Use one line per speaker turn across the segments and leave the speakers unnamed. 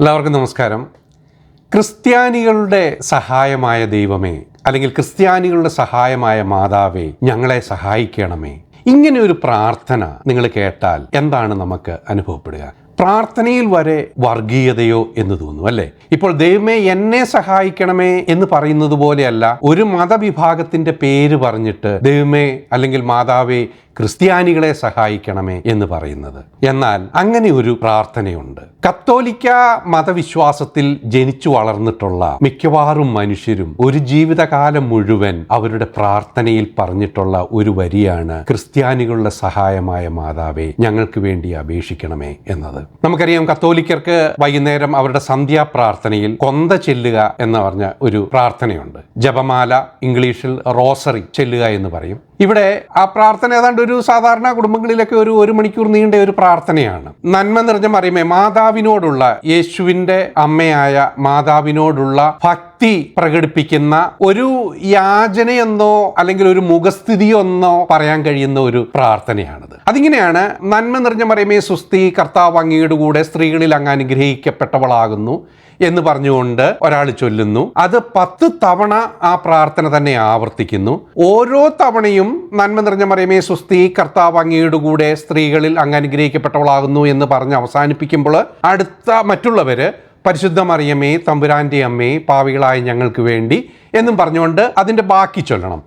എല്ലാവർക്കും നമസ്കാരം. ക്രിസ്ത്യാനികളുടെ സഹായമായ ദൈവമേ അല്ലെങ്കിൽ ക്രിസ്ത്യാനികളുടെ സഹായമായ മാതാവേ ഞങ്ങളെ സഹായിക്കണമേ. ഇങ്ങനെ ഒരു പ്രാർത്ഥന നിങ്ങൾ കേട്ടാൽ എന്താണ് നമുക്ക് അനുഭവപ്പെടുക? പ്രാർത്ഥനയിൽ വരെ വർഗീയതയോ എന്ന് തോന്നും അല്ലേ? ഇപ്പോൾ ദൈവമേ എന്നെ സഹായിക്കണമേ എന്ന് പറയുന്നത് പോലെയല്ല ഒരു മതവിഭാഗത്തിന്റെ പേര് പറഞ്ഞിട്ട് ദൈവമേ അല്ലെങ്കിൽ മാതാവേ ക്രിസ്ത്യാനികളെ സഹായിക്കണമേ എന്ന് പറയുന്നത്. എന്നാൽ അങ്ങനെ ഒരു പ്രാർത്ഥനയുണ്ട്. കത്തോലിക്ക മതവിശ്വാസത്തിൽ ജനിച്ചു വളർന്നിട്ടുള്ള മിക്കവാറും മനുഷ്യരും ഒരു ജീവിതകാലം മുഴുവൻ അവരുടെ പ്രാർത്ഥനയിൽ പറഞ്ഞിട്ടുള്ള ഒരു വരിയാണ് ക്രിസ്ത്യാനികളുടെ സഹായമായ മാതാവേ ഞങ്ങൾക്ക് വേണ്ടി അപേക്ഷിക്കണമേ എന്നത്. നമുക്കറിയാം കത്തോലിക്കർക്ക് വൈകുന്നേരം അവരുടെ സന്ധ്യാ പ്രാർത്ഥനയിൽ കൊന്ത ചെല്ലുക എന്ന് പറഞ്ഞ ഒരു പ്രാർത്ഥനയുണ്ട്. ജപമാല ഇംഗ്ലീഷിൽ റോസറി ചെല്ലുക എന്ന് പറയും. ഇവിടെ ആ പ്രാർത്ഥന ഏതാണ്ട് ഒരു സാധാരണ കുടുംബങ്ങളിലൊക്കെ ഒരു ഒരു മണിക്കൂർ നീണ്ട ഒരു പ്രാർത്ഥനയാണ്. നന്മ നിറഞ്ഞ മറിയമേ മാതാവിനോടുള്ള യേശുവിന്റെ അമ്മയായ മാതാവിനോടുള്ള ഭക്തി പ്രകടിപ്പിക്കുന്ന ഒരു യാചനയെന്നോ അല്ലെങ്കിൽ ഒരു മുഖസ്ഥിതിയൊന്നോ പറയാൻ കഴിയുന്ന ഒരു പ്രാർത്ഥനയാണിത്. അതിങ്ങനെയാണ് നന്മ നിറഞ്ഞ മറിയമേ സുസ്തി കർത്താവ് അങ്ങയുടെ കൂടെ സ്ത്രീകളിൽ അങ്ങ് അനുഗ്രഹിക്കപ്പെട്ടവളാകുന്നു. എന്ന് പറഞ്ഞുകൊണ്ട് ഒരാൾ ചൊല്ലുന്നു. അത് പത്ത് തവണ ആ പ്രാർത്ഥന തന്നെ ആവർത്തിക്കുന്നു. ഓരോ തവണയും നന്മ നിറഞ്ഞ മറിയമേ സുസ്തി കർത്താവ് അങ്ങയുടെ കൂടെ സ്ത്രീകളിൽ അങ്ങ് അനുഗ്രഹിക്കപ്പെട്ടവളാകുന്നു എന്ന് പറഞ്ഞ് അവസാനിപ്പിക്കുമ്പോൾ അടുത്ത മറ്റുള്ളവർ പരിശുദ്ധ മറിയമേ തമ്പുരാന്റെ അമ്മേ പാവികളായ ഞങ്ങൾക്ക് വേണ്ടി എന്നും പറഞ്ഞുകൊണ്ട് അതിന്റെ ബാക്കി ചൊല്ലണം.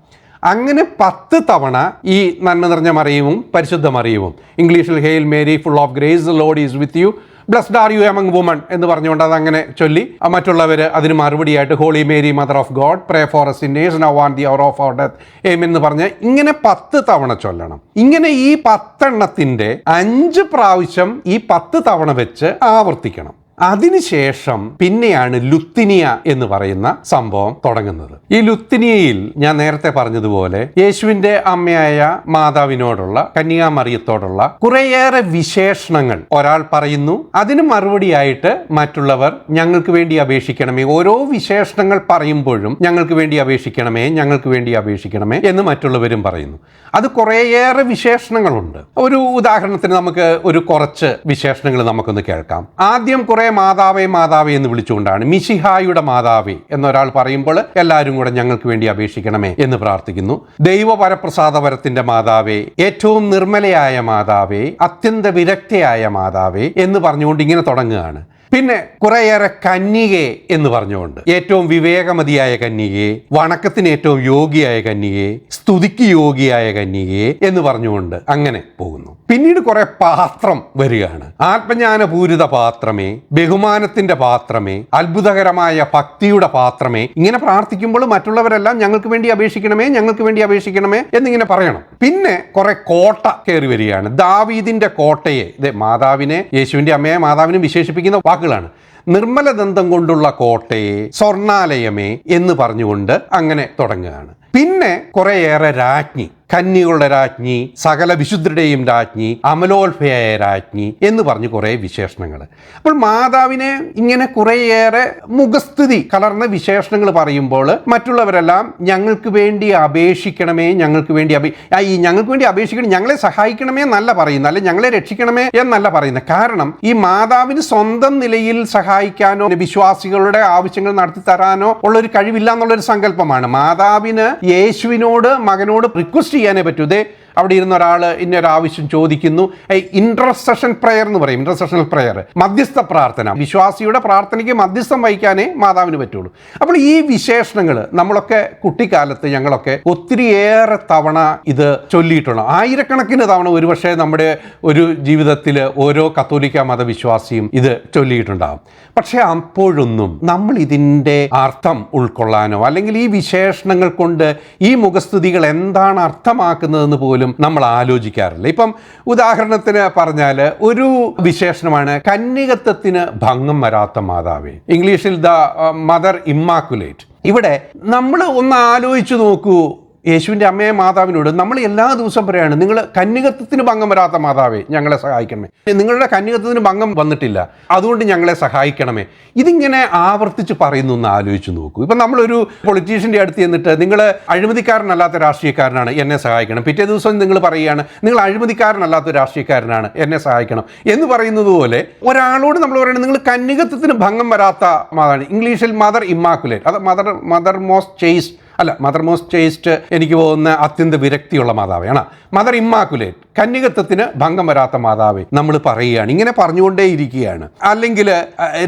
അങ്ങനെ പത്ത് തവണ ഈ നന്മ നിറഞ്ഞ മറിയവും പരിശുദ്ധ മറിയവും. ഇംഗ്ലീഷിൽ hail Mary full of grace Lord is with you blessed are you among women എന്ന് പറഞ്ഞുകൊണ്ട് അതങ്ങനെ ചൊല്ലി. മറ്റുള്ളവർ അതിന് മറുപടിയായിട്ട് holy Mary mother of God pray for sinners now and the hour of our death amen എന്ന് പറഞ്ഞ് ഇങ്ങനെ പത്ത് തവണ ചൊല്ലണം. ഇങ്ങനെ ഈ പത്തെണ്ണത്തിന്റെ അഞ്ച് പ്രാവശ്യം ഈ പത്ത് തവണ വെച്ച് ആവർത്തിക്കണം. അതിനുശേഷം പിന്നെയാണ് ലുത്തിനിയ എന്ന് പറയുന്ന സംഭവം തുടങ്ങുന്നത്. ഈ ലുത്തിനിയയിൽ ഞാൻ നേരത്തെ പറഞ്ഞതുപോലെ യേശുവിന്റെ അമ്മയായ മാതാവിനോടുള്ള കന്യാമറിയത്തോടുള്ള കുറേയേറെ വിശേഷണങ്ങൾ ഒരാൾ പറയുന്നു. അതിന് മറുപടിയായിട്ട് മറ്റുള്ളവർ ഞങ്ങൾക്ക് വേണ്ടി അപേക്ഷിക്കണമേ. ഓരോ വിശേഷണങ്ങൾ പറയുമ്പോഴും ഞങ്ങൾക്ക് വേണ്ടി അപേക്ഷിക്കണമേ ഞങ്ങൾക്ക് വേണ്ടി അപേക്ഷിക്കണമേ എന്ന് മറ്റുള്ളവരും പറയുന്നു. അത് കുറേയേറെ വിശേഷണങ്ങളുണ്ട്. ഒരു ഉദാഹരണത്തിന് നമുക്ക് ഒരു കുറച്ച് വിശേഷണങ്ങൾ നമുക്കൊന്ന് കേൾക്കാം. ആദ്യം കുറെ മാതാവേ മാതാവേ എന്ന് വിളിച്ചുകൊണ്ടാണ് മിശിഹായുടെ മാതാവേ എന്നൊരാൾ പറയുമ്പോൾ എല്ലാവരും കൂടെ ഞങ്ങൾക്ക് വേണ്ടി അപേക്ഷിക്കണമേ എന്ന് പ്രാർത്ഥിക്കുന്നു. ദൈവപരപ്രസാദപരത്തിന്റെ മാതാവേ ഏറ്റവും നിർമ്മലയായ മാതാവേ അത്യന്ത വിരക്തയായ മാതാവേ എന്ന് പറഞ്ഞുകൊണ്ട് ഇങ്ങനെ തുടങ്ങുകയാണ്. പിന്നെ കുറേയേറെ കന്യകെ എന്ന് പറഞ്ഞുകൊണ്ട് ഏറ്റവും വിവേകമതിയായ കന്യകയെ വണക്കത്തിന് ഏറ്റവും യോഗിയായ കന്യകയെ സ്തുതിക്ക് യോഗിയായ കന്യകയെ എന്ന് പറഞ്ഞുകൊണ്ട് അങ്ങനെ പോകുന്നു. പിന്നീട് കുറെ പാത്രം വരികയാണ്. ആത്മജ്ഞാനപൂരിത പാത്രമേ ബഹുമാനത്തിന്റെ പാത്രമേ അത്ഭുതകരമായ ഭക്തിയുടെ പാത്രമേ ഇങ്ങനെ പ്രാർത്ഥിക്കുമ്പോൾ മറ്റുള്ളവരെല്ലാം ഞങ്ങൾക്ക് വേണ്ടി അപേക്ഷിക്കണമേ ഞങ്ങൾക്ക് വേണ്ടി അപേക്ഷിക്കണമേ എന്നിങ്ങനെ പറയണം. പിന്നെ കുറെ കോട്ട കയറി വരികയാണ്. ദാവീദിന്റെ കോട്ടയെ മാതാവിനെ യേശുവിന്റെ അമ്മയെ മാതാവിനെ വിശേഷിപ്പിക്കുന്ന വാക്കുകളാണ്. നിർമ്മല ദന്തം കൊണ്ടുള്ള കോട്ടയെ സ്വർണാലയമേ എന്ന് പറഞ്ഞുകൊണ്ട് അങ്ങനെ തുടങ്ങുകയാണ്. പിന്നെ കുറേയേറെ രാജ്ഞി. കന്യകളുടെ രാജ്ഞി സകല വിശുദ്ധരുടെയും രാജ്ഞി അമലോത്ഭയായ രാജ്ഞി എന്ന് പറഞ്ഞ് കുറേ വിശേഷണങ്ങൾ. അപ്പോൾ മാതാവിനെ ഇങ്ങനെ കുറേയേറെ മുഖസ്ഥിതി കലർന്ന വിശേഷണങ്ങൾ പറയുമ്പോൾ മറ്റുള്ളവരെല്ലാം ഞങ്ങൾക്ക് വേണ്ടി അപേക്ഷിക്കണമേ ഞങ്ങൾക്ക് വേണ്ടി അപേ ഈ ഞങ്ങൾക്ക് വേണ്ടി അപേക്ഷിക്കണം ഞങ്ങളെ സഹായിക്കണമേ എന്നല്ല പറയുന്നത് അല്ലെ ഞങ്ങളെ രക്ഷിക്കണമേ എന്നല്ല പറയുന്നത്. കാരണം ഈ മാതാവിന് സ്വന്തം നിലയിൽ സഹായിക്കാനോ വിശ്വാസികളുടെ ആവശ്യങ്ങൾ നടത്തി തരാനോ ഉള്ളൊരു കഴിവില്ല എന്നുള്ളൊരു സങ്കല്പമാണ്. മാതാവിന് യേശുവിനോട് മകനോട് റിക്വസ്റ്റ് ചെയ്യാനേ പറ്റൂ. ഇതേ അവിടെ ഇരുന്ന ഒരാൾ ഇന്നൊരാവശ്യം ചോദിക്കുന്നു. ഇൻട്രസെഷൻ പ്രയർ എന്ന് പറയും ഇൻട്രസെഷണൽ പ്രയർ മധ്യസ്ഥ പ്രാർത്ഥന. വിശ്വാസിയുടെ പ്രാർത്ഥനയ്ക്ക് മധ്യസ്ഥം വഹിക്കാനേ മാതാവിന് പറ്റുള്ളൂ. അപ്പോൾ ഈ വിശേഷണങ്ങൾ നമ്മളൊക്കെ കുട്ടിക്കാലത്ത് ഞങ്ങളൊക്കെ ഒത്തിരിയേറെ തവണ ഇത് ചൊല്ലിയിട്ടുണ്ട്. ആയിരക്കണക്കിന് തവണ ഒരുപക്ഷെ നമ്മുടെ ഒരു ജീവിതത്തിൽ ഓരോ കത്തോലിക്ക മതവിശ്വാസിയും ഇത് ചൊല്ലിയിട്ടുണ്ടാകും പക്ഷേ അപ്പോഴൊന്നും നമ്മൾ ഇതിന്റെ അർത്ഥം ഉൾക്കൊള്ളാനോ അല്ലെങ്കിൽ ഈ വിശേഷണങ്ങൾ കൊണ്ട് ഈ മുഖസ്തുതികൾ എന്താണ് അർത്ഥമാക്കുന്നതെന്ന് പോലും നമ്മൾ ആലോചിക്കാറില്ല. ഇപ്പം ഉദാഹരണത്തിന് പറഞ്ഞാൽ ഒരു വിശേഷണമാണ് കന്യകത്വത്തിന് ഭംഗം വരാത്ത മാതാവേ. ഇംഗ്ലീഷിൽ ദ മദർ ഇമ്മാക്കുലേറ്റ്. ഇവിടെ നമ്മൾ ഒന്ന് ആലോചിച്ചു നോക്കൂ. യേശുവിന്റെ അമ്മയെ മാതാവിനോട് നമ്മൾ എല്ലാ ദിവസവും പറയാണ് നിങ്ങൾ കന്യകത്വത്തിന് ഭംഗം വരാത്ത മാതാവേ ഞങ്ങളെ സഹായിക്കണമേ. നിങ്ങളുടെ കന്യകത്വത്തിന് ഭംഗം വന്നിട്ടില്ല അതുകൊണ്ട് ഞങ്ങളെ സഹായിക്കണമേ. ഇതിങ്ങനെ ആവർത്തിച്ച് പറയുന്നു എന്ന് ആലോചിച്ച് നോക്കൂ. ഇപ്പം നമ്മളൊരു പൊളിറ്റീഷ്യന്റെ അടുത്ത് ചെന്നിട്ട് നിങ്ങൾ അഴിമതിക്കാരനല്ലാത്ത രാഷ്ട്രീയക്കാരനാണ് എന്നെ സഹായിക്കണം. പിറ്റേ ദിവസം നിങ്ങൾ പറയുകയാണ് നിങ്ങൾ അഴിമതിക്കാരനല്ലാത്ത രാഷ്ട്രീയക്കാരനാണ് എന്നെ സഹായിക്കണം. എന്ന് പറയുന്നത് പോലെ ഒരാളോട് നമ്മൾ പറയുന്നത് നിങ്ങൾ കന്യകത്വത്തിന് ഭംഗം വരാത്ത മാതാണ് ഇംഗ്ലീഷിൽ മദർ ഇമ്മാക്കുലേറ്റ് അത് മദർ മദർ മോസ്റ്റ് ചേസ്റ്റ് അല്ല മദർ മോസ്റ്റ് ചേസ്റ്റ് എനിക്ക് പോകുന്ന അത്യന്ത വിരക്തിയുള്ള മാതാവാണ് മദർ ഇമ്മാക്കുലേറ്റ് കന്യകത്വത്തിന് ഭംഗം വരാത്ത മാതാവ് നമ്മൾ പറയുകയാണ്. ഇങ്ങനെ പറഞ്ഞുകൊണ്ടേയിരിക്കുകയാണ്. അല്ലെങ്കിൽ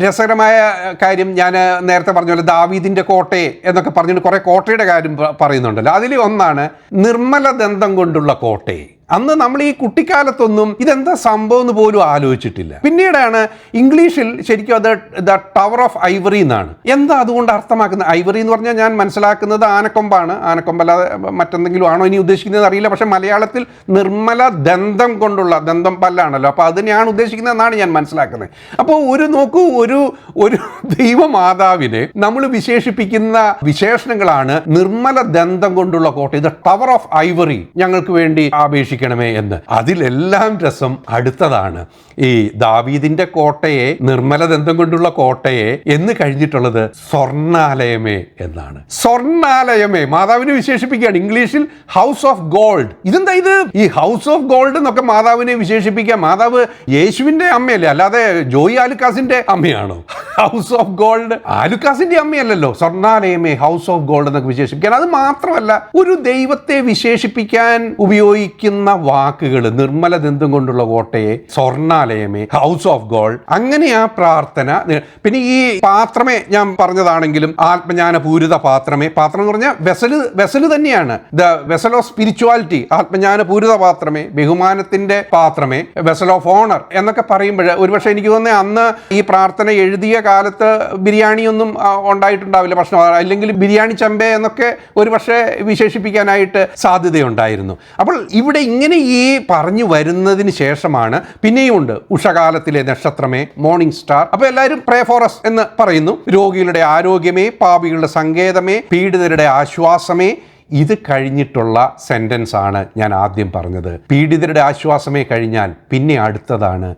രസകരമായ കാര്യം ഞാൻ നേരത്തെ പറഞ്ഞ പോലെ ദാവീദിന്റെ കോട്ടയെ എന്നൊക്കെ പറഞ്ഞുകൊണ്ട് കുറേ കോട്ടയുടെ കാര്യം പറയുന്നുണ്ടല്ലോ. അതിൽ ഒന്നാണ് നിർമ്മല ദന്തം കൊണ്ടുള്ള കോട്ടയെ. അന്ന് നമ്മൾ ഈ കുട്ടിക്കാലത്തൊന്നും ഇതെന്താ സംഭവം എന്ന് പോലും ആലോചിച്ചിട്ടില്ല. പിന്നീടാണ് ഇംഗ്ലീഷിൽ ശരിക്കും അത് ദ ടവർ ഓഫ് ഐവറി എന്നാണ്. എന്താ അതുകൊണ്ട് അർത്ഥമാക്കുന്നത്? ഐവറി എന്ന് പറഞ്ഞാൽ ഞാൻ മനസ്സിലാക്കുന്നത് ആനക്കൊമ്പാണ്. ആനക്കൊമ്പല്ലാതെ മറ്റെന്തെങ്കിലും ആണോ ഇനി ഉദ്ദേശിക്കുന്നത് അറിയില്ല. പക്ഷെ മലയാളത്തിൽ നിർമ്മല ദന്തം കൊണ്ടുള്ള ദന്തം പല്ലാണല്ലോ. അപ്പോൾ ഞാൻ ഉദ്ദേശിക്കുന്നത് എന്നാണ് ഞാൻ മനസ്സിലാക്കുന്നത്. അപ്പോൾ ഒരു നോക്കൂ ഒരു ഒരു ദൈവമാതാവിനെ നമ്മൾ വിശേഷിപ്പിക്കുന്ന വിശേഷണങ്ങളാണ് നിർമ്മല ദന്തം കൊണ്ടുള്ള കോട്ട. ഇത് ടവർ ഓഫ് ഐവറി ഞങ്ങൾക്ക് വേണ്ടി അപേക്ഷിക്കണമേ എന്ന്. അതിലെല്ലാം രസം അടുത്തതാണ്. ഈ ദാവീദിന്റെ കോട്ടയെ നിർമ്മല ദന്തം കൊണ്ടുള്ള കോട്ടയെ എന്ന് കഴിഞ്ഞിട്ടുള്ളത് സ്വർണാലയമേ എന്നാണ്. സ്വർണാലയമേ മാതാവിനെ വിശേഷിപ്പിക്കുകയാണ്. ഇംഗ്ലീഷിൽ ഹൗസ് ഓഫ് ഗോൾഡ് ഇതെന്താ ഇത്? ഈ ഹൗസ് ഓഫ് ഗോൾഡ് എന്നൊക്കെ മാതാവിനെ വിശേഷിപ്പിക്കുക. മാതാവ് യേശുവിന്റെ അമ്മയല്ലേ? അല്ലാതെ ജോയി ആലുക്കാസിന്റെ അമ്മയാണോ? ഹൗസ് ഓഫ് ഗോൾഡ് ആലുക്കാസിന്റെ അമ്മയല്ലല്ലോ. സ്വർണാലയമേ ഹൗസ് ഓഫ് ഗോൾഡ് എന്നൊക്കെ വിശേഷിപ്പിക്കാൻ. അത് മാത്രമല്ല ഒരു ദൈവത്തെ വിശേഷിപ്പിക്കാൻ ഉപയോഗിക്കുന്ന വാക്കുകൾ നിർമ്മല ദന്തം കൊണ്ടുള്ള കോട്ടയെ സ്വർണാലയമേ ഹൗസ് ഓഫ് ഗോൾഡ് അങ്ങനെ ആ പ്രാർത്ഥന പിന്നെ ഈ പാത്രമേ ഞാൻ പറഞ്ഞതാണെങ്കിലും ആത്മജ്ഞാന പൂരിത പാത്രമേ. പാത്രം എന്ന് പറഞ്ഞാൽ വെസൽ വെസൽ തന്നെയാണ്. ദ വെസൽ ഓഫ് സ്പിരിച്വാലിറ്റി ആത്മജ്ഞാന പൂരിത പാത്രമേ ബഹുമാനത്തിന്റെ പാത്രമേ വെസൽ ഓഫ് ഓണർ എന്നൊക്കെ പറയുമ്പോൾ ഒരുപക്ഷെ എനിക്ക് തോന്നുന്നത് അന്ന് ഈ പ്രാർത്ഥന എഴുതിയ കാലത്ത് ബിരിയാണിയൊന്നും ഉണ്ടായിട്ടുണ്ടാവില്ല ഭക്ഷണം. അല്ലെങ്കിൽ ബിരിയാണി ചമ്പ എന്നൊക്കെ ഒരു പക്ഷേ വിശേഷിപ്പിക്കാനായിട്ട് സാധ്യതയുണ്ടായിരുന്നു. അപ്പോൾ ഇവിടെ ഇങ്ങനെ ഈ പറഞ്ഞു വരുന്നതിന് ശേഷമാണ് പിന്നെയും ഉണ്ട് ഉഷകാലത്തിലെ നക്ഷത്രമേ മോർണിംഗ് സ്റ്റാർ അപ്പോൾ എല്ലാവരും പ്രേ ഫോറസ് എന്ന് പറയുന്നു. രോഗികളുടെ ആരോഗ്യമേ പാപികളുടെ സങ്കേതമേ പീഡിതരുടെ ആശ്വാസമേ ഇത് കഴിഞ്ഞിട്ടുള്ള സെന്റൻസ് ആണ് ഞാൻ ആദ്യം പറഞ്ഞത്. പീഡിതരുടെ ആശ്വാസമേ കഴിഞ്ഞാൽ പിന്നെ അടുത്തതാണ്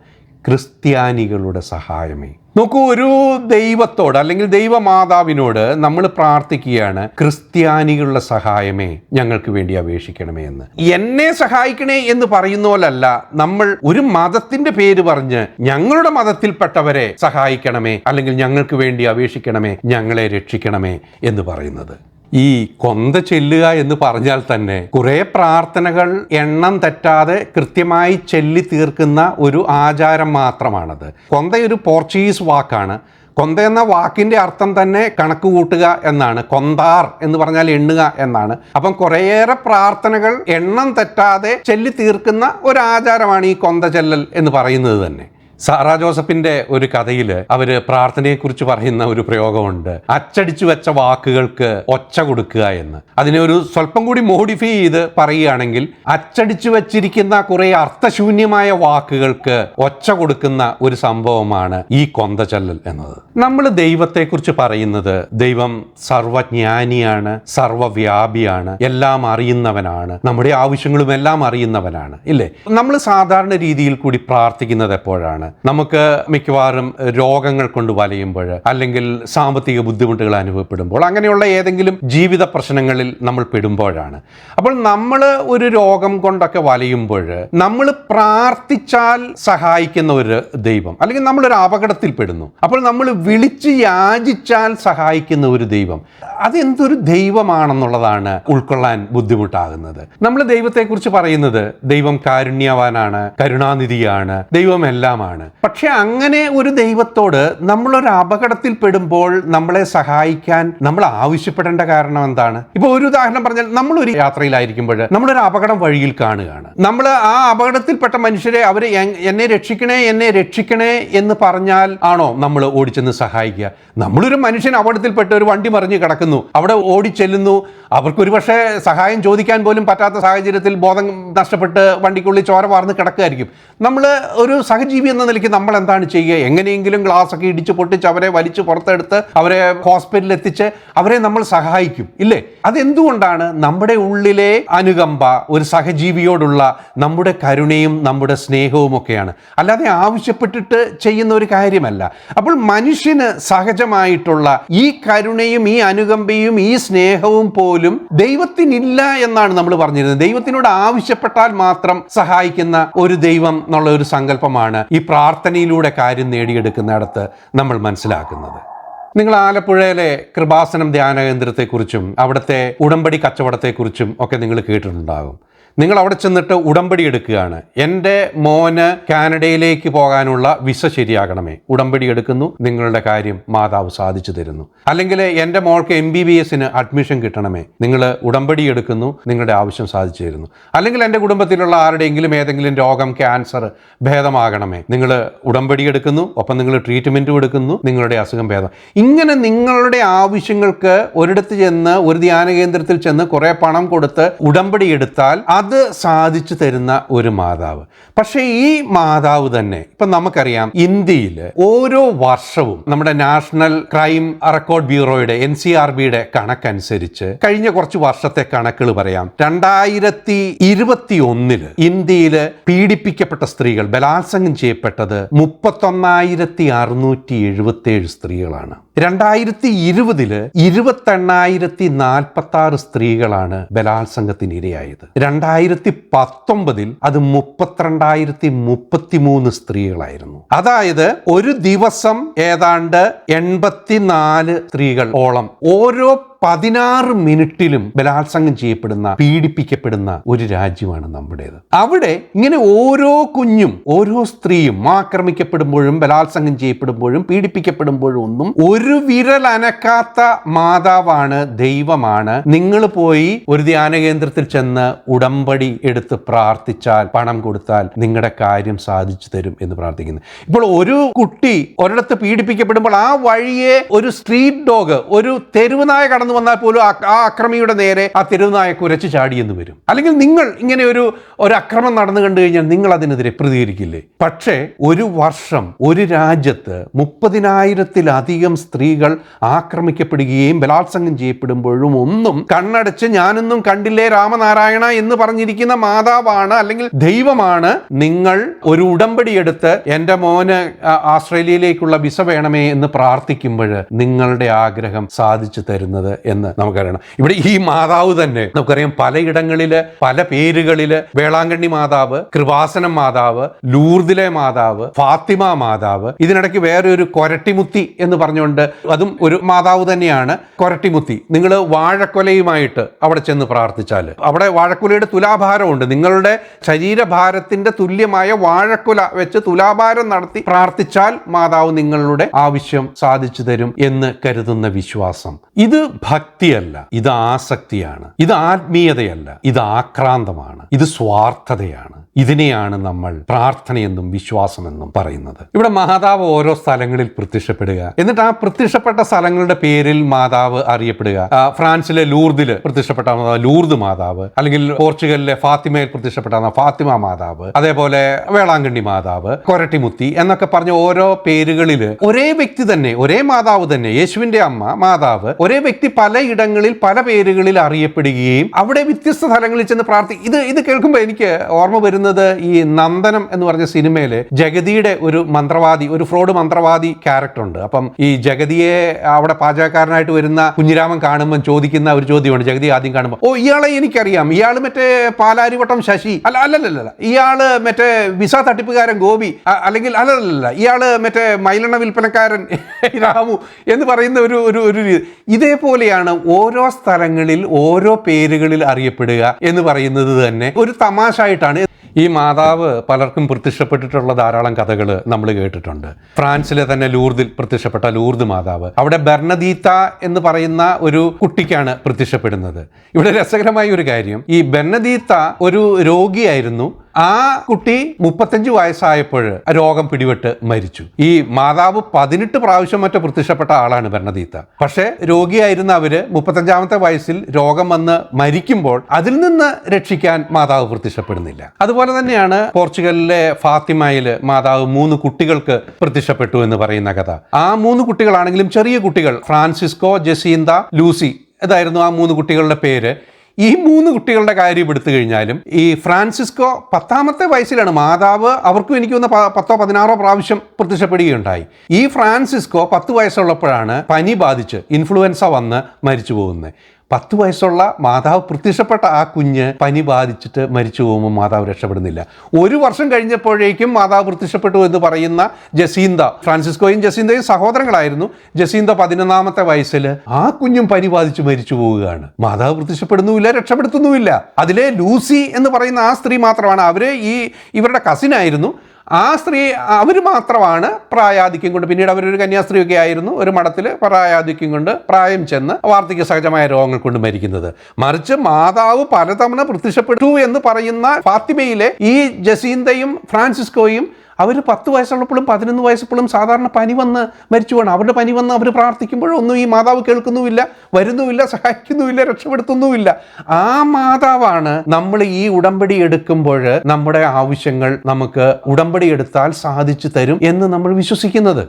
ക്രിസ്ത്യാനികളുടെ സഹായമേ. നോക്കൂ ഒരു ദൈവത്തോട് അല്ലെങ്കിൽ ദൈവമാതാവിനോട് നമ്മൾ പ്രാർത്ഥിക്കുകയാണ് ക്രിസ്ത്യാനികളുടെ സഹായമേ ഞങ്ങൾക്ക് വേണ്ടി അപേക്ഷിക്കണമേ എന്ന്. എന്നെ സഹായിക്കണേ എന്ന് പറയുന്ന പോലല്ല നമ്മൾ ഒരു മതത്തിന്റെ പേര് പറഞ്ഞ് ഞങ്ങളുടെ മതത്തിൽപ്പെട്ടവരെ സഹായിക്കണമേ അല്ലെങ്കിൽ ഞങ്ങൾക്ക് വേണ്ടി അപേക്ഷിക്കണമേ ഞങ്ങളെ രക്ഷിക്കണമേ എന്ന് പറയുന്നത്. ഈ കൊന്ത ചെല്ലുക എന്ന് പറഞ്ഞാൽ തന്നെ കുറെ പ്രാർത്ഥനകൾ എണ്ണം തെറ്റാതെ കൃത്യമായി ചെല്ലി തീർക്കുന്ന ഒരു ആചാരം മാത്രമാണത്. കൊന്ത ഒരു പോർച്ചുഗീസ് വാക്കാണ്. കൊന്ത എന്ന വാക്കിന്റെ അർത്ഥം തന്നെ കണക്ക് കൂട്ടുക എന്നാണ്. കൊന്താർ എന്ന് പറഞ്ഞാൽ എണ്ണുക എന്നാണ്. അപ്പം കുറേയേറെ പ്രാർത്ഥനകൾ എണ്ണം തെറ്റാതെ ചെല്ലി തീർക്കുന്ന ഒരു ആചാരമാണ് ഈ കൊന്ത ചെല്ലൽ എന്ന് പറയുന്നത് തന്നെ. സാറാ ജോസഫിന്റെ ഒരു കഥയിൽ അവർ പ്രാർത്ഥനയെക്കുറിച്ച് പറയുന്ന ഒരു പ്രയോഗമുണ്ട്. അച്ചടിച്ചു വെച്ച വാക്കുകൾക്ക് ഒച്ച കൊടുക്കുക എന്ന്. അതിനെ ഒരു സ്വല്പം കൂടി മോഡിഫൈ ചെയ്ത് പറയുകയാണെങ്കിൽ അച്ചടിച്ചു വെച്ചിരിക്കുന്ന കുറെ അർത്ഥശൂന്യമായ വാക്കുകൾക്ക് ഒച്ച കൊടുക്കുന്ന ഒരു സംഭവമാണ് ഈ കൊന്തചല്ലൽ എന്നത്. നമ്മൾ ദൈവത്തെക്കുറിച്ച് പറയുന്നത് ദൈവം സർവജ്ഞാനിയാണ് സർവവ്യാപിയാണ് എല്ലാം അറിയുന്നവനാണ് നമ്മുടെ ആവശ്യങ്ങളും എല്ലാം അറിയുന്നവനാണ് ഇല്ലേ? നമ്മൾ സാധാരണ രീതിയിൽ കൂടി പ്രാർത്ഥിക്കുന്നത് എപ്പോഴാണ്? നമുക്ക് മിക്കവാറും രോഗങ്ങൾ കൊണ്ട് വലയുമ്പോൾ അല്ലെങ്കിൽ സാമ്പത്തിക ബുദ്ധിമുട്ടുകൾ അനുഭവപ്പെടുമ്പോൾ അങ്ങനെയുള്ള ഏതെങ്കിലും ജീവിത പ്രശ്നങ്ങളിൽ നമ്മൾ പെടുമ്പോഴാണ്. അപ്പോൾ നമ്മൾ ഒരു രോഗം കൊണ്ടൊക്കെ വലയുമ്പോൾ നമ്മൾ പ്രാർത്ഥിച്ചാൽ സഹായിക്കുന്ന ഒരു ദൈവം അല്ലെങ്കിൽ നമ്മളൊരു അപകടത്തിൽ പെടുന്നു. അപ്പോൾ നമ്മൾ വിളിച്ച് യാചിച്ചാൽ സഹായിക്കുന്ന ഒരു ദൈവം. അതെന്തൊരു ദൈവമാണെന്നുള്ളതാണ് ഉൾക്കൊള്ളാൻ ബുദ്ധിമുട്ടാകുന്നത്. നമ്മൾ ദൈവത്തെക്കുറിച്ച് പറയുന്നത് ദൈവം കാരുണ്യവാനാണ് കരുണാനിധിയാണ് ദൈവം എല്ലാമാണ് പക്ഷെ അങ്ങനെ ഒരു ദൈവത്തോട് നമ്മളൊരു അപകടത്തിൽ പെടുമ്പോൾ നമ്മളെ സഹായിക്കാൻ നമ്മൾ ആവശ്യപ്പെടേണ്ട കാരണം എന്താണ്? ഇപ്പൊ ഒരു ഉദാഹരണം പറഞ്ഞാൽ നമ്മൾ ഒരു യാത്രയിലായിരിക്കുമ്പോൾ നമ്മളൊരു അപകടം വഴിയിൽ കാണുകയാണ്. നമ്മൾ ആ അപകടത്തിൽപ്പെട്ട മനുഷ്യരെ അവർ എന്നെ രക്ഷിക്കണേ എന്നെ രക്ഷിക്കണേ എന്ന് പറഞ്ഞാൽ ആണോ നമ്മൾ ഓടിച്ചെന്ന് സഹായിക്കുക? നമ്മളൊരു മനുഷ്യൻ അപകടത്തിൽപ്പെട്ട ഒരു വണ്ടി മറിഞ്ഞ് കിടക്കുന്നു. അവിടെ ഓടിച്ചെല്ലുന്നു. അവർക്കൊരു പക്ഷേ സഹായം ചോദിക്കാൻ പോലും പറ്റാത്ത സാഹചര്യത്തിൽ ബോധം നഷ്ടപ്പെട്ട് വണ്ടിക്കുള്ളിൽ ചോര വാർന്ന് കിടക്കുകയായിരിക്കും. നമ്മൾ ഒരു സഹജീവി എന്ന നിലയ്ക്ക് നമ്മൾ എന്താണ് ചെയ്യുക? എങ്ങനെയെങ്കിലും ഗ്ലാസ് ഒക്കെ ഇടിച്ച് പൊട്ടിച്ച് അവരെ വലിച്ചു പുറത്തെടുത്ത് അവരെ ഹോസ്പിറ്റലിൽ എത്തിച്ച് അവരെ നമ്മൾ സഹായിക്കും ഇല്ലേ? അതെന്തുകൊണ്ടാണ് നമ്മുടെ ഉള്ളിലെ അനുകമ്പ ഒരു സഹജീവിയോടുള്ള നമ്മുടെ കരുണയും നമ്മുടെ സ്നേഹവും ഒക്കെയാണ്? അല്ലാതെ ആവശ്യപ്പെട്ടിട്ട് ചെയ്യുന്ന ഒരു കാര്യമല്ല. അപ്പോൾ മനുഷ്യന് സഹജമായിട്ടുള്ള ഈ കരുണയും ഈ അനുകമ്പയും ഈ സ്നേഹവും പോലും ദൈവത്തിനില്ല എന്നാണ് നമ്മൾ പറഞ്ഞിരുന്നത്. ദൈവത്തിനോട് ആവശ്യപ്പെട്ടാൽ മാത്രം സഹായിക്കുന്ന ഒരു ദൈവം എന്നുള്ള ഒരു സങ്കല്പമാണ് ഈ പ്രാർത്ഥനയിലൂടെ കാര്യം നേടിയെടുക്കുന്നിടത്ത് നമ്മൾ മനസ്സിലാക്കുന്നത്. നിങ്ങൾ ആലപ്പുഴയിലെ കൃപാസനം ധ്യാന കേന്ദ്രത്തെക്കുറിച്ചും അവിടുത്തെ ഉടമ്പടി കച്ചവടത്തെക്കുറിച്ചും ഒക്കെ നിങ്ങൾ കേട്ടിട്ടുണ്ടാകും. നിങ്ങൾ അവിടെ ചെന്നിട്ട് ഉടമ്പടി എടുക്കുകയാണ്. എന്റെ മോന് കാനഡയിലേക്ക് പോകാനുള്ള വിസ ശരിയാകണമേ. ഉടമ്പടി എടുക്കുന്നു. നിങ്ങളുടെ കാര്യം മാതാവ് സാധിച്ചു തരുന്നു. അല്ലെങ്കിൽ എന്റെ മോൾക്ക് എം ബി ബി എസിന് അഡ്മിഷൻ കിട്ടണമേ. നിങ്ങൾ ഉടമ്പടി എടുക്കുന്നു. നിങ്ങളുടെ ആവശ്യം സാധിച്ചു തരുന്നു. അല്ലെങ്കിൽ എന്റെ കുടുംബത്തിലുള്ള ആരുടെയെങ്കിലും ഏതെങ്കിലും രോഗം ക്യാൻസർ ഭേദമാകണമേ. നിങ്ങൾ ഉടമ്പടി എടുക്കുന്നു. ഒപ്പം നിങ്ങൾ ട്രീറ്റ്മെന്റും എടുക്കുന്നു. നിങ്ങളുടെ അസുഖം ഭേദം. ഇങ്ങനെ നിങ്ങളുടെ ആവശ്യങ്ങൾക്ക് ഒരിടത്ത് ചെന്ന് ഒരു ധ്യാന കേന്ദ്രത്തിൽ ചെന്ന് കുറേ പണം കൊടുത്ത് ഉടമ്പടി എടുത്താൽ അത് സാധിച്ചു തരുന്ന ഒരു മാതാവ്. പക്ഷേ ഈ മാതാവ് തന്നെ ഇപ്പം നമുക്കറിയാം ഇന്ത്യയിൽ ഓരോ വർഷവും നമ്മുടെ നാഷണൽ ക്രൈം റെക്കോർഡ് ബ്യൂറോയുടെ എൻ സി ആർ ബിയുടെ കണക്കനുസരിച്ച് കഴിഞ്ഞ കുറച്ച് വർഷത്തെ കണക്കുകൾ പറയാം. രണ്ടായിരത്തി ഇരുപത്തി ഒന്നിൽ ഇന്ത്യയിൽ പീഡിപ്പിക്കപ്പെട്ട സ്ത്രീകൾ ബലാത്സംഗം ചെയ്യപ്പെട്ടത് മുപ്പത്തൊന്നായിരത്തി അറുന്നൂറ്റി എഴുപത്തി ഏഴ് സ്ത്രീകളാണ്. രണ്ടായിരത്തി ഇരുപതിൽ ഇരുപത്തെണ്ണായിരത്തി നാൽപ്പത്തി ആറ് സ്ത്രീകളാണ് ബലാത്സംഗത്തിന് ഇരയായത് രണ്ടായിരത്തി പത്തൊമ്പതിൽ അത് മുപ്പത്തിരണ്ടായിരത്തി മുപ്പത്തി മൂന്ന് സ്ത്രീകളായിരുന്നു. അതായത് ഒരു ദിവസം ഏതാണ്ട് എൺപത്തിനാല് സ്ത്രീകൾ ഓളം. ഓരോ പതിനാറ് മിനിറ്റിലും ബലാത്സംഗം ചെയ്യപ്പെടുന്ന പീഡിപ്പിക്കപ്പെടുന്ന ഒരു രാജ്യമാണ് നമ്മുടേത്. അവിടെ ഇങ്ങനെ ഓരോ കുഞ്ഞും ഓരോ സ്ത്രീയും ആക്രമിക്കപ്പെടുമ്പോഴും ബലാത്സംഗം ചെയ്യപ്പെടുമ്പോഴും പീഡിപ്പിക്കപ്പെടുമ്പോഴും ഒന്നും ഒരു വിരൽ അനക്കാത്ത മാതാവാണ് ദൈവമാണ്. നിങ്ങൾ പോയി ഒരു ധ്യാന കേന്ദ്രത്തിൽ ചെന്ന് ഉടമ്പടി എടുത്ത് പ്രാർത്ഥിച്ചാൽ പണം കൊടുത്താൽ നിങ്ങളുടെ കാര്യം സാധിച്ചു തരും എന്ന് പ്രാർത്ഥിക്കുന്നു. ഇപ്പോൾ ഒരു കുട്ടി ഒരിടത്ത് പീഡിപ്പിക്കപ്പെടുമ്പോൾ ആ വഴിയെ ഒരു സ്ട്രീറ്റ് ഡോഗ് ഒരു തെരുവ് നായ കടന്നു വന്നാൽ പോലും ആ അക്രമിയുടെ നേരെ ആ തെരുവുനായ കുരച്ചു ചാടിയെന്ന് വരും. അല്ലെങ്കിൽ നിങ്ങൾ ഇങ്ങനെ ഒരു ഒരു അക്രമം നടന്നു കണ്ടു കഴിഞ്ഞാൽ നിങ്ങൾ അതിനെതിരെ പ്രതികരിക്കില്ലേ? പക്ഷേ ഒരു വർഷം ഒരു രാജ്യത്ത് മുപ്പതിനായിരത്തിലധികം സ്ത്രീകൾ ആക്രമിക്കപ്പെടുകയും ബലാത്സംഗം ചെയ്യപ്പെടുമ്പോഴും ഒന്നും കണ്ണടച്ച് ഞാനൊന്നും കണ്ടില്ലേ രാമനാരായണ എന്ന് പറഞ്ഞിരിക്കുന്ന മാതാവാണ് അല്ലെങ്കിൽ ദൈവമാണ്. നിങ്ങൾ ഒരു ഉടമ്പടി എടുത്ത് എന്റെ മോന് ആസ്ട്രേലിയയിലേക്കുള്ള വിസ വേണമേ എന്ന് പ്രാർത്ഥിക്കുമ്പോൾ നിങ്ങളുടെ ആഗ്രഹം സാധിച്ചു തരുന്നത് എന്ന് നമുക്കറിയണം. ഇവിടെ ഈ മാതാവ് തന്നെ നമുക്കറിയാം പലയിടങ്ങളിൽ പല പേരുകളിൽ വേളാങ്കണ്ണി മാതാവ് കൃപാസനം മാതാവ് ലൂർദിലെ മാതാവ് ഫാത്തിമ മാതാവ് ഇതിനിടയ്ക്ക് വേറെ ഒരു കൊരട്ടിമുത്തി എന്ന് പറഞ്ഞുകൊണ്ട് അതും ഒരു മാതാവ് തന്നെയാണ് കൊരട്ടിമുത്തി. നിങ്ങൾ വാഴക്കൊലയുമായിട്ട് അവിടെ ചെന്ന് പ്രാർത്ഥിച്ചാൽ അവിടെ വാഴക്കൊലയുടെ തുലാഭാരമുണ്ട്. നിങ്ങളുടെ ശരീരഭാരത്തിന്റെ തുല്യമായ വാഴക്കുല വെച്ച് തുലാഭാരം നടത്തി പ്രാർത്ഥിച്ചാൽ മാതാവ് നിങ്ങളുടെ ആവശ്യം സാധിച്ചു തരും എന്ന് കരുതുന്ന വിശ്വാസം. ഇത് ഭക്തിയല്ല ഇത് ആസക്തിയാണ് ഇത് ആത്മീയതയല്ല ഇത് ആക്രാന്തമാണ് ഇത് സ്വാർത്ഥതയാണ്. ഇതിനെയാണ് നമ്മൾ പ്രാർത്ഥനയെന്നും വിശ്വാസമെന്നും പറയുന്നത്. ഇവിടെ മാതാവ് ഓരോ സ്ഥലങ്ങളിൽ പ്രത്യക്ഷപ്പെടുക. എന്നിട്ട് ആ പ്രത്യക്ഷപ്പെട്ട സ്ഥലങ്ങളുടെ പേരിൽ മാതാവ് അറിയപ്പെടുക. ഫ്രാൻസിലെ ലൂർദിൽ പ്രത്യക്ഷപ്പെട്ട ലൂർദ് മാതാവ് അല്ലെങ്കിൽ പോർച്ചുഗലിലെ ഫാത്തിമയിൽ പ്രത്യക്ഷപ്പെട്ട ഫാത്തിമ മാതാവ് അതേപോലെ വേളാങ്കണ്ണി മാതാവ് കൊരട്ടിമുത്തി എന്നൊക്കെ പറഞ്ഞ ഓരോ പേരുകളിൽ ഒരേ വ്യക്തി തന്നെ ഒരേ മാതാവ് തന്നെ യേശുവിന്റെ അമ്മ മാതാവ് ഒരേ വ്യക്തി പലയിടങ്ങളിൽ പല പേരുകളിൽ അറിയപ്പെടുകയും അവിടെ വ്യത്യസ്ത സ്ഥലങ്ങളിൽ ചെന്ന് പ്രാർത്ഥി ഇത് ഇത് കേൾക്കുമ്പോൾ എനിക്ക് ഓർമ്മ വരുന്നത് ഈ നന്ദനം എന്ന് പറഞ്ഞ സിനിമയിലെ ജഗതിയുടെ ഒരു മന്ത്രവാദി ഒരു ഫ്രോഡ് മന്ത്രവാദി ക്യാരക്ടർ ഉണ്ട്. അപ്പം ഈ ജഗതിയെ അവിടെ പാചകക്കാരനായിട്ട് വരുന്ന കുഞ്ഞിരാമൻ കാണുമ്പോൾ ചോദിക്കുന്ന ഒരു ചോദ്യമാണ് ജഗതി ആദ്യം കാണുമ്പോൾ ഓ ഇയാളെ എനിക്കറിയാം. ഇയാൾ മറ്റേ പാലാരിവട്ടം ശശി. അല്ല അല്ലല്ലല്ല. ഇയാൾ മറ്റേ വിസ തട്ടിപ്പുകാരൻ ഗോപി. അല്ലെങ്കിൽ അല്ലല്ല ഇയാൾ മറ്റേ മൈലെണ്ണ വിൽപ്പനക്കാരൻ രാമു എന്ന് പറയുന്ന ഒരു ഒരു ഒരു രീതി. ഇതേപോലെയാണ് ഓരോ സ്ഥലങ്ങളിൽ ഓരോ പേരുകളിൽ അറിയപ്പെടുക എന്ന് പറയുന്നത് തന്നെ ഒരു തമാശ ആയിട്ടാണ് ഈ മാതാവ് പലർക്കും പ്രത്യക്ഷപ്പെട്ടിട്ടുള്ള ധാരാളം കഥകൾ നമ്മൾ കേട്ടിട്ടുണ്ട്. ഫ്രാൻസിലെ തന്നെ ലൂർദിൽ പ്രത്യക്ഷപ്പെട്ട ലൂർദ് മാതാവ്. അവിടെ ബെർണദീത്ത എന്ന് പറയുന്ന ഒരു കുട്ടിക്കാണ് പ്രത്യക്ഷപ്പെടുന്നത്. ഇവിടെ രസകരമായ ഒരു കാര്യം ഈ ബെർണദീത്ത ഒരു രോഗിയായിരുന്നു. ആ കുട്ടി മുപ്പത്തഞ്ച് വയസ്സായപ്പോൾ രോഗം പിടിപെട്ട് മരിച്ചു. ഈ മാതാവ് പതിനെട്ട് പ്രാവശ്യം മറ്റോ പ്രത്യക്ഷപ്പെട്ട ആളാണ് ഭരണതീത്ത പക്ഷേ രോഗിയായിരുന്ന അവർ മുപ്പത്തഞ്ചാമത്തെ വയസ്സിൽ രോഗം വന്ന് മരിക്കുമ്പോൾ അതിൽ നിന്ന് രക്ഷിക്കാൻ മാതാവ് പ്രത്യക്ഷപ്പെടുന്നില്ല. അതുപോലെ തന്നെയാണ് പോർച്ചുഗലിലെ ഫാത്തിമയിൽ മാതാവ് മൂന്ന് കുട്ടികൾക്ക് പ്രത്യക്ഷപ്പെട്ടു എന്ന് പറയുന്ന കഥ. ആ മൂന്ന് കുട്ടികളാണെങ്കിലും ചെറിയ കുട്ടികൾ ഫ്രാൻസിസ്കോ ജസീന്ത ലൂസി ഇതായിരുന്നു ആ മൂന്ന് കുട്ടികളുടെ പേര്. ഈ മൂന്ന് കുട്ടികളുടെ കാര്യം എടുത്തു കഴിഞ്ഞാലും ഈ ഫ്രാൻസിസ്കോ പത്താമത്തെ വയസ്സിലാണ് മാതാവ് അവർക്കും എനിക്ക് ഒന്ന് പത്തോ പതിനാറോ പ്രാവശ്യം പ്രത്യക്ഷപ്പെടുകയുണ്ടായി. ഈ ഫ്രാൻസിസ്കോ പത്ത് വയസ്സുള്ളപ്പോഴാണ് പനി ബാധിച്ച് ഇൻഫ്ലുവൻസ വന്ന് മരിച്ചു പോകുന്നത്. പത്ത് വയസ്സുള്ള മാതാവ് പ്രത്യക്ഷപ്പെട്ട ആ കുഞ്ഞ് പനി ബാധിച്ചിട്ട് മരിച്ചു പോകുമ്പോൾ മാതാവ് രക്ഷപ്പെടുന്നില്ല. ഒരു വർഷം കഴിഞ്ഞപ്പോഴേക്കും മാതാവ് പ്രത്യക്ഷപ്പെട്ടു എന്ന് പറയുന്ന ജസീന്ത ഫ്രാൻസിസ്കോയും ജസീന്തയും സഹോദരങ്ങളായിരുന്നു. ജസീന്ത പതിനൊന്നാമത്തെ വയസ്സിൽ ആ കുഞ്ഞും പനി ബാധിച്ച് മരിച്ചു പോവുകയാണ്. മാതാവ് പ്രത്യക്ഷപ്പെടുന്നുമില്ല രക്ഷപ്പെടുത്തുന്നുമില്ല. അതിലെ ലൂസി എന്ന് പറയുന്ന ആ സ്ത്രീ മാത്രമാണ്. അവർ ഈ ഇവരുടെ കസിനായിരുന്നു ആ സ്ത്രീ അവർ മാത്രമാണ് പ്രായാധിക്യം കൊണ്ട് പിന്നീട് അവരൊരു കന്യാസ്ത്രീയൊക്കെ ആയിരുന്നു ഒരു മഠത്തിൽ പ്രായാധിക്യം കൊണ്ട് പ്രായം ചെന്ന് വാർദ്ധക്യ സഹജമായ രോഗങ്ങൾ കൊണ്ട് മരിക്കുന്നത്. മറിച്ച് മാതാവ് പലതവണ പ്രത്യക്ഷപ്പെട്ടു എന്ന് പറയുന്ന ഫാത്തിമയിലെ ഈ ജസീന്തയും ഫ്രാൻസിസ്കോയും അവർ പത്ത് വയസ്സുള്ളപ്പോഴും പതിനൊന്ന് വയസ്സപ്പോഴും സാധാരണ പനി വന്ന് മരിച്ചു പോകണം അവരുടെ പനി വന്ന് അവർ പ്രാർത്ഥിക്കുമ്പോഴൊന്നും ഈ മാതാവ് കേൾക്കുന്നുമില്ല വരുന്നുമില്ല സഹായിക്കുന്നുമില്ല രക്ഷപ്പെടുത്തുന്നുമില്ല. ആ മാതാവാണ് നമ്മൾ ഈ ഉടമ്പടി എടുക്കുമ്പോൾ നമ്മുടെ ആവശ്യങ്ങൾ നമുക്ക് ഉടമ്പടി എടുത്താൽ സാധിച്ചു തരും എന്ന് നമ്മൾ വിശ്വസിക്കുന്നത്.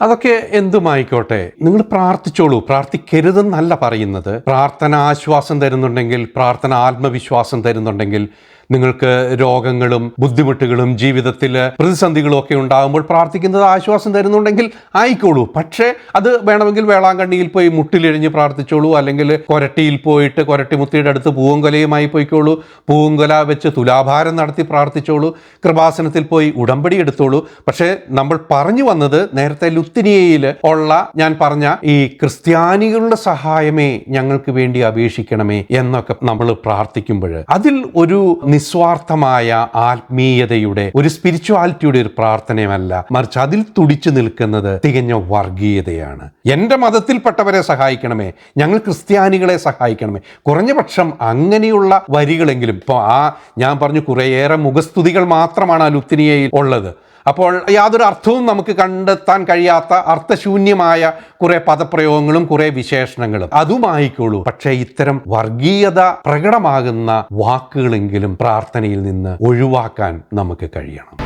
അതൊക്കെ എന്തുമായിക്കോട്ടെ? നിങ്ങൾ പ്രാർത്ഥിച്ചോളൂ. പ്രാർത്ഥിക്കരുതെന്നല്ല പറയുന്നത്. പ്രാർത്ഥന ആശ്വാസം തരുന്നുണ്ടെങ്കിൽ പ്രാർത്ഥന ആത്മവിശ്വാസം തരുന്നുണ്ടെങ്കിൽ നിങ്ങൾക്ക് രോഗങ്ങളും ബുദ്ധിമുട്ടുകളും ജീവിതത്തിൽ പ്രതിസന്ധികളും ഒക്കെ ഉണ്ടാകുമ്പോൾ പ്രാർത്ഥിക്കുന്നത് ആശ്വാസം തരുന്നുണ്ടെങ്കിൽ ആയിക്കോളൂ. പക്ഷേ അത് വേണമെങ്കിൽ വേളാങ്കണ്ണിയിൽ പോയി മുട്ടിലിഴിഞ്ഞ് പ്രാർത്ഥിച്ചോളൂ. അല്ലെങ്കിൽ കൊരട്ടിയിൽ പോയിട്ട് കൊരട്ടി മുത്തിയുടെ അടുത്ത് പൂവങ്കൊലയുമായി പോയിക്കോളൂ. പൂവങ്കൊല വെച്ച് തുലാഭാരം നടത്തി പ്രാർത്ഥിച്ചോളൂ. കൃപാസനത്തിൽ പോയി ഉടമ്പടി എടുത്തോളൂ. പക്ഷേ നമ്മൾ പറഞ്ഞു വന്നത് നേരത്തെ ലുത്തിനിയയിൽ ഉള്ള ഞാൻ പറഞ്ഞ ഈ ക്രിസ്ത്യാനികളുടെ സഹായമേ ഞങ്ങൾക്ക് വേണ്ടി അപേക്ഷിക്കണമേ എന്നൊക്കെ നമ്മൾ പ്രാർത്ഥിക്കുമ്പോൾ അതിൽ ഒരു നിസ്വാർത്ഥമായ ആത്മീയതയുടെ ഒരു സ്പിരിച്വാലിറ്റിയുടെ ഒരു പ്രാർത്ഥനയുമല്ല. മറിച്ച് അതിൽ തുടിച്ചു നിൽക്കുന്നത് തികഞ്ഞ വർഗീയതയാണ്. എന്റെ മതത്തിൽപ്പെട്ടവരെ സഹായിക്കണമേ. ഞങ്ങൾ ക്രിസ്ത്യാനികളെ സഹായിക്കണമേ. കുറഞ്ഞ പക്ഷം അങ്ങനെയുള്ള വരികളെങ്കിലും ഇപ്പോൾ ആ ഞാൻ പറഞ്ഞു കുറേയേറെ മുഖസ്തുതികൾ മാത്രമാണ് ആ ലുത്തിനിയയിൽ ഉള്ളത്. അപ്പോൾ യാതൊരു അർത്ഥവും നമുക്ക് കണ്ടെത്താൻ കഴിയാത്ത അർത്ഥശൂന്യമായ കുറെ പദപ്രയോഗങ്ങളും കുറെ വിശേഷണങ്ങളും അതുമായിക്കോളൂ പക്ഷേ ഇത്തരം വർഗീയത പ്രകടമാകുന്ന വാക്കുകളെങ്കിലും പ്രാർത്ഥനയിൽ നിന്ന് ഒഴിവാക്കാൻ നമുക്ക് കഴിയണം.